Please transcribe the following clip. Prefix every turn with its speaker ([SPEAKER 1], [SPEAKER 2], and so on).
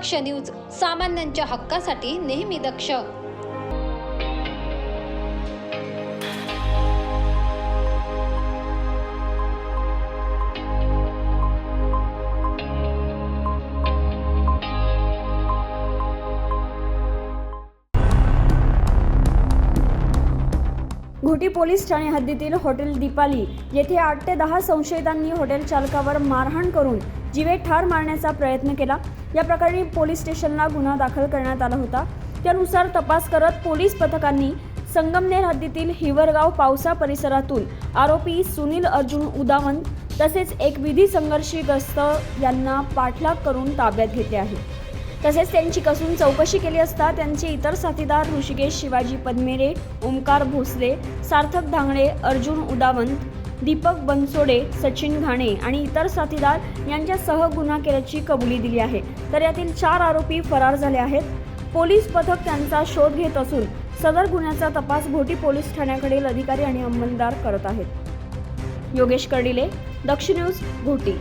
[SPEAKER 1] दक्ष news सामान्यांच्या हक्कासाठी नेहमी दक्ष.
[SPEAKER 2] घोटी पोलीस ठाणे हद्दीतील हॉटेल दीपाली येथे आठ ते दहा संशयितांनी हॉटेल चालकावर मारहाण करून जीवे ठार मारण्याचा प्रयत्न केला. या प्रकरणी पोलीस स्टेशनला गुन्हा दाखल करण्यात आला होता. त्यानुसार तपास करत पोलीस पथकांनी संगमनेर हद्दीतील हिवरगाव पावसा परिसरातून आरोपी सुनील अर्जुन उदावंत तसेच एक विधी संघर्षग्रस्त यांना पाठलाग करून ताब्यात घेतले आहे. तसेच त्यांची कसून चौकशी केली असता त्यांचे इतर साथीदार ऋषिकेश शिवाजी पद्मेरे ओंकार भोसले सार्थक धांगडे अर्जुन उदावंत दीपक बनसोडे सचिन घाणे आणि इतर साथीदार यांच्यासह गुन्हा केल्याची कबुली दिली आहे. तर यातील चार आरोपी फरार झाले आहेत. पोलीस पथक त्यांचा शोध घेत असून सदर गुन्ह्याचा तपास भोटी पोलीस ठाण्याकडील अधिकारी आणि अंमलदार करत आहेत. योगेश कर्डिले दक्ष न्यूज भोटी.